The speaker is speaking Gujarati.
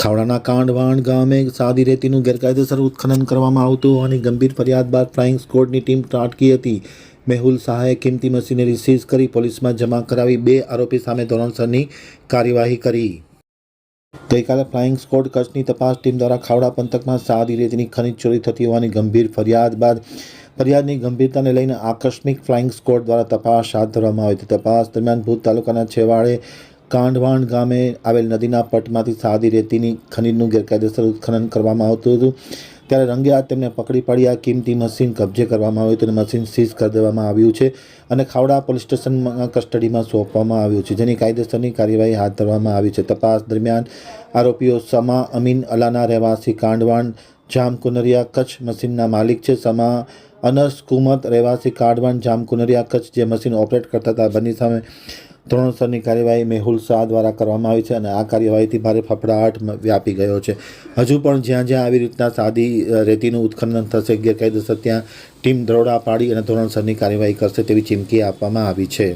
ખાવડાના કાંડવાણ ગામે સાદી રેતીનું ગેરકાયદેસર ઉત્ખનન કરવામાં આવતું હોવાની ગંભીર ફરિયાદ બાદ ફ્લાઇંગ સ્કોડની ટીમ ત્રાટકી હતી. મેહુલ શાહે કિંમતી મશીનરી સીઝ કરી પોલીસમાં જમા કરાવી બે આરોપી સામે ધોરણસરની કાર્યવાહી કરી. ગઈકાલે ફ્લાઇંગ સ્કોડ કચ્છની તપાસ ટીમ દ્વારા ખાવડા પંથકમાં સાદી રેતીની ખનીજ ચોરી થતી હોવાની ગંભીર ફરિયાદ બાદ ફરિયાદની ગંભીરતાને લઈને આકસ્મિક ફ્લાઇંગ સ્કોડ દ્વારા તપાસ હાથ ધરવામાં આવી હતી. તપાસ દરમિયાન ભૂત તાલુકાના છેવાડે કાંડવાણ ગામે આવેલ નદીના પટમાંથી સાદી રેતીની ખનીજનું ગેરકાયદેસર ઉત્ખનન કરવામાં આવતું હતું. ત્યારે રંગે હાથ તેમને પકડી પાડી આ કિંમતી મશીન કબજે કરવામાં આવ્યું હતું અને મશીન સીઝ કરી દેવામાં આવ્યું છે અને ખાવડા પોલીસ સ્ટેશનમાં કસ્ટડીમાં સોંપવામાં આવ્યું છે, જેની કાયદેસરની કાર્યવાહી હાથ ધરવામાં આવી છે. તપાસ દરમિયાન આરોપીઓ સમા અમીન અલાના રહેવાસી કાંડવાણ જામકુનરિયા કચ્છ મશીનના માલિક છે. સમા અનસ કુમત રહેવાસી કાંડવાણ જામકુનરિયા કચ્છ જે મશીન ઓપરેટ કરતા હતા. બંને સામે ધોરણસરની કાર્યવાહી મેહુલ શાહ દ્વારા કરવામાં આવી છે અને આ કાર્યવાહીથી ભારે ફફડાટ વ્યાપી ગયો છે. હજુ પણ જ્યાં જ્યાં આવી રીતના સાદી રેતીનું ઉત્ખનન થશે, ગેરકાયદેસર ત્યાં ટીમ દરોડા પાડી અને ધોરણસરની કાર્યવાહી કરશે તેવી ચીમકી આપવામાં આવી છે.